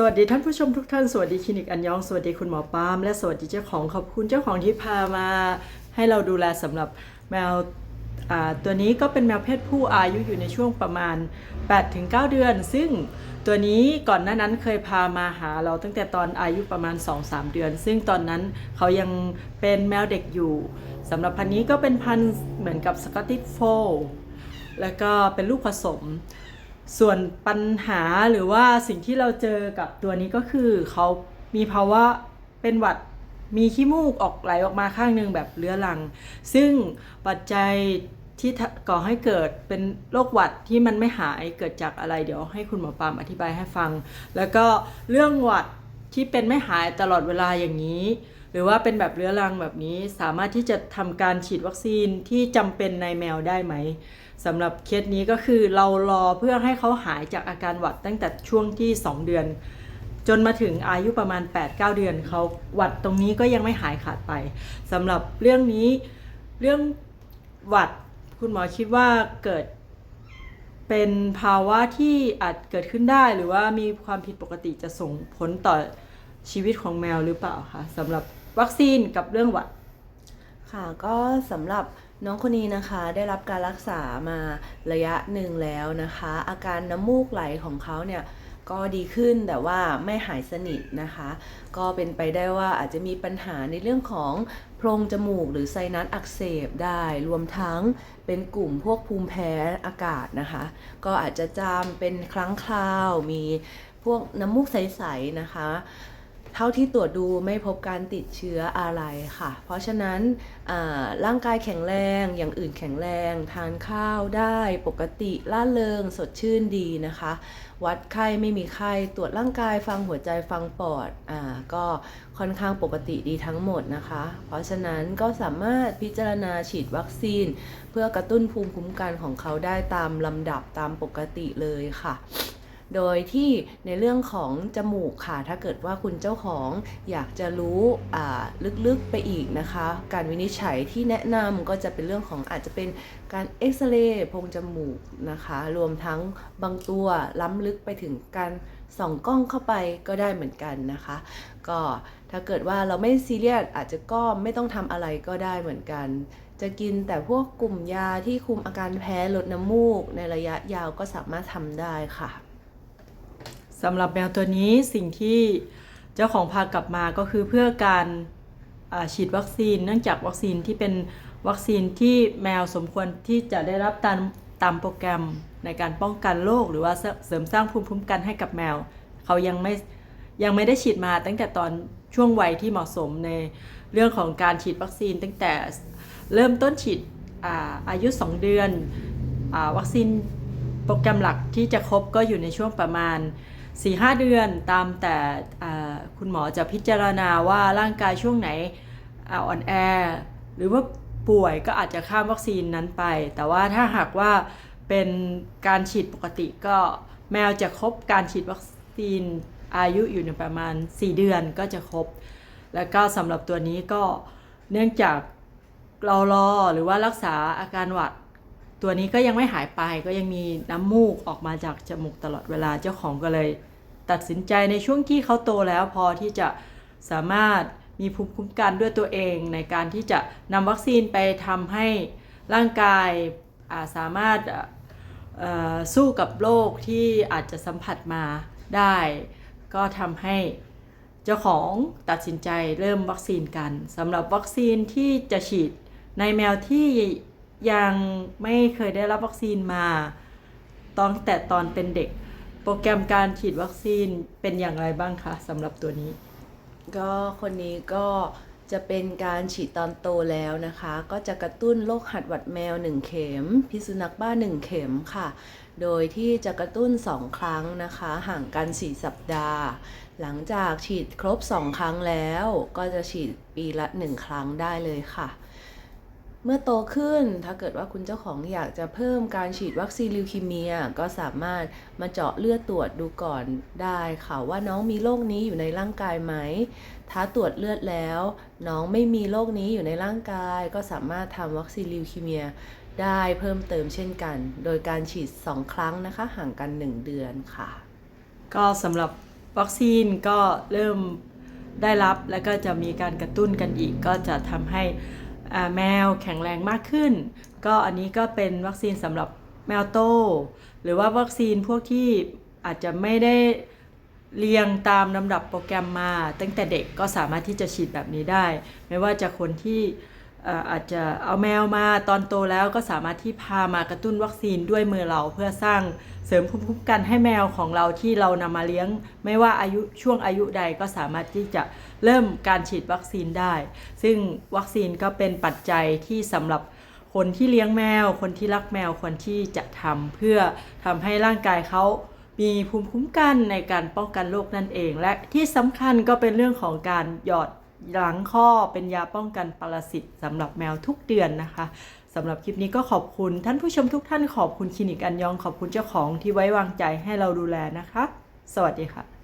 สวัสดีท่านผู้ชมทุกท่าน สวัสดีคลินิกอันยอง สวัสดีคุณหมอปาล์มและสวัสดีเจ้าของขอบคุณเจ้าของที่พามา ให้เราดูแลสำหรับแมวตัวนี้ก็เป็นแมวเพศผู้อายุอยู่ในช่วงประมาณ 8-9 เดือน ซึ่งตัวนี้ก่อนหน้านั้นเคยพามาหาเราตั้งแต่ตอนอายุประมาณ 2-3 เดือน ซึ่งตอนนั้นเขายังเป็นแมวเด็กอยู่สำหรับพันนี้ก็เป็นพันเหมือนกับสกอตติชโฟลแล้วก็เป็นลูกผสม ส่วนปัญหาหรือว่าสิ่งที่เราเจอกับตัวนี้ก็คือเขามีภาวะเป็นหวัดมีขี้มูกออกไหลออกมาข้างหนึงแบบเรื้อรัง ซึ่งปัจจัยที่ก่อให้เกิดเป็นโรคหวัดที่มันไม่หายเกิดจากอะไรเดี๋ยวให้คุณหมอปามอธิบายให้ฟัง แล้วก็เรื่องหวัดที่เป็นไม่หายตลอดเวลาอย่างนี้ หรือว่าเป็นแบบเรื้อรังแบบนี้สามารถที่จะทำการฉีดวัคซีนที่จำเป็นในแมวได้ไหม สำหรับเคสนี้ก็คือเรารอเพื่อให้เขาหายจากอาการหวัดตั้งแต่ช่วงที่ 2 เดือน จนมาถึงอายุประมาณ 8-9 เดือนเขาหวัดตรงนี้ก็ยังไม่หายขาดไปสำหรับเรื่องนี้เรื่องหวัดคุณหมอคิดว่าเกิดเป็นภาวะที่อาจเกิดขึ้นได้หรือว่ามีความผิดปกติจะส่งผลต่อชีวิตของแมวหรือเปล่าคะสำหรับวัคซีนกับเรื่องหวัด ค่ะก็สำหรับ น้องคนนี้นะคะได้รับการรักษามาระยะหนึ่งแล้วนะคะ อาการน้ำมูกไหลของเขาเนี่ยก็ดีขึ้นแต่ว่าไม่หายสนิทนะคะ ก็เป็นไปได้ว่าอาจจะมีปัญหาในเรื่องของโพรงจมูกหรือไซนัสอักเสบได้ รวมทั้งเป็นกลุ่มพวกภูมิแพ้อากาศนะคะ ก็อาจจะจามเป็นครั้งคราว มีพวกน้ำมูกใสๆนะคะ เท่าที่ตรวจดูไม่พบการติดเชื้ออะไรค่ะ เพราะฉะนั้นร่างกายแข็งแรงอย่างอื่นแข็งแรง ทานข้าวได้ปกติล่าเริงสดชื่นดีนะคะ วัดไข้ไม่มีไข้ตรวจร่างกายฟังหัวใจฟังปอดอ่าก็ค่อนข้างปกติดีทั้งหมดนะคะ เพราะฉะนั้นก็สามารถพิจารณาฉีดวัคซีน เพื่อกระตุ้นภูมิคุ้มกันของเขาได้ตามลำดับตามปกติเลยค่ะ โดยที่ในเรื่องของจมูกค่ะ ถ้าเกิดว่าคุณเจ้าของอยากจะรู้ลึกๆไปอีกนะคะ การวินิจฉัยที่แนะนำก็จะเป็นเรื่องของอาจจะเป็นการเอ็กซเรย์โพรงจมูกนะคะ รวมทั้งบางตัวล้ำลึกไปถึงการส่องกล้องเข้าไปก็ได้เหมือนกันนะคะ ก็ถ้าเกิดว่าเราไม่ซีเรียสอาจจะก็ไม่ต้องทำอะไรก็ได้เหมือนกัน จะกินแต่พวกกลุ่มยาที่คุมอาการแพ้ลดน้ำมูก ในระยะยาวก็สามารถทำได้ค่ะ สำหรับแมวตัวนี้สิ่งที่เจ้าของพากลับมาก็คือเพื่อการฉีดวัคซีน เนื่องจากวัคซีนที่เป็นวัคซีนที่แมวสมควรที่จะได้รับตามตามโปรแกรมในการป้องกันโรคหรือว่าเสริมสร้างภูมิคุ้มกันให้กับแมว เขายังไม่ยังไม่ได้ฉีดมาตั้งแต่ตอนช่วงวัยที่เหมาะสมในเรื่องของการฉีดวัคซีน ตั้งแต่เริ่มต้นฉีดอาอายุ 2 เดือนอวัคซีนโปรแกรมหลักที่จะครบก็อยู่ในช่วงประมาณ 4-5เดือนตามแต่คุณหมอจะพิจารณาว่าร่างกายช่วงไหนอ่อ่อนแอ หรือว่าป่วยก็อาจจะข้ามวัคซีนนั้นไป แต่ว่าถ้าหากว่าเป็นการฉีดปกติก็แมวจะครบการฉีดวัคซีนอายุอยู่ในประมาณ 4 เดือนก็จะครบ แล้วก็สำหรับตัวนี้ก็เนื่องจากเรารอหรือว่ารักษาอาการหวัด ตัวนี้ก็ยังไม่หายไปก็ยังมีน้ำมูกออกมาจากจมูกตลอดเวลาเจ้าของก็เลย ตัดสินใจในช่วงที่เขาโตแล้วพอที่จะสามารถมีภูมิคุ้มกันด้วยตัวเอง ในการที่จะนำวัคซีนไปทำให้ร่างกายาสามารถสู้กับโรคที่อาจจะสัมผัสมาได้ ก็ทำให้เจ้าของตัดสินใจเริ่มวัคซีนกันสำหรับวัคซีนที่จะฉีดในแมวที่ยังไม่เคยได้รับวัคซีนมาตั้งแต่ตอนเป็นเด็ก โปรแกรมการฉีดวัคซีนเป็นอย่างไรบ้างคะสำหรับตัวนี้ ก็คนนี้ก็จะเป็นการฉีดตอนโตแล้วนะคะ ก็จะกระตุ้นโรคหัดหวัดแมว 1 เข็ม พิษสุนัขบ้า 1 เข็มค่ะ โดยที่จะกระตุ้น 2 ครั้งนะคะ ห่างกัน 4 สัปดาห์ หลังจากฉีดครบ 2 ครั้งแล้ว ก็จะฉีดปีละ 1 ครั้งได้เลยค่ะ เมื่อโตขึ้นถ้าเกิดว่าคุณเจ้าของอยากจะเพิ่มการฉีดวัคซีนลิวคีเมีย ก็สามารถมาเจาะเลือดตรวจดูก่อนได้ค่ะว่าน้องมีโรคนี้อยู่ในร่างกายไหม ถ้าตรวจเลือดแล้ว น้องไม่มีโรคนี้อยู่ในร่างกาย ก็สามารถทำวัคซีนลิวคีเมีย ได้เพิ่มเติมเช่นกัน โดยการฉีด 2 ครั้งนะคะ ห่างกัน 1 เดือนค่ะ ก็สำหรับวัคซีนก็เริ่มได้รับแล้วก็จะมีการกระตุ้นกันอีกก็จะทำให้ แมวแข็งแรงมากขึ้น ก็อันนี้ก็เป็นวัคซีนสำหรับแมวโต หรือว่าวัคซีนพวกที่อาจจะไม่ได้เรียงตามลำดับโปรแกรมมา ตั้งแต่เด็กก็สามารถที่จะฉีดแบบนี้ได้ ไม่ว่าจะคนที่ อาจจะเอาแมวมาตอนโตแล้วก็สามารถที่พามากระตุ้นวัคซีนด้วยมือเราเพื่อสร้างเสริมภูมิคุ้มกันให้แมวของเราที่เรานำมาเลี้ยง ไม่ว่าอายุช่วงอายุใดก็สามารถที่จะเริ่มการฉีดวัคซีนได้ ซึ่งวัคซีนก็เป็นปัจจัยที่สำหรับคนที่เลี้ยงแมว คนที่รักแมวควรที่จะทำเพื่อทำให้ร่างกายเขามีภูมิคุ้มกันในการป้องกันโรคนั่นเอง และที่สำคัญก็เป็นเรื่องของการหยอด หลังข้อเป็นยาป้องกันปรสิตสำหรับแมวทุกเดือนนะคะสำหรับคลิปนี้ก็ขอบคุณท่านผู้ชมทุกท่านขอบคุณคลินิกอันยองขอบคุณเจ้าของที่ไว้วางใจให้เราดูแลนะคะ สวัสดีค่ะ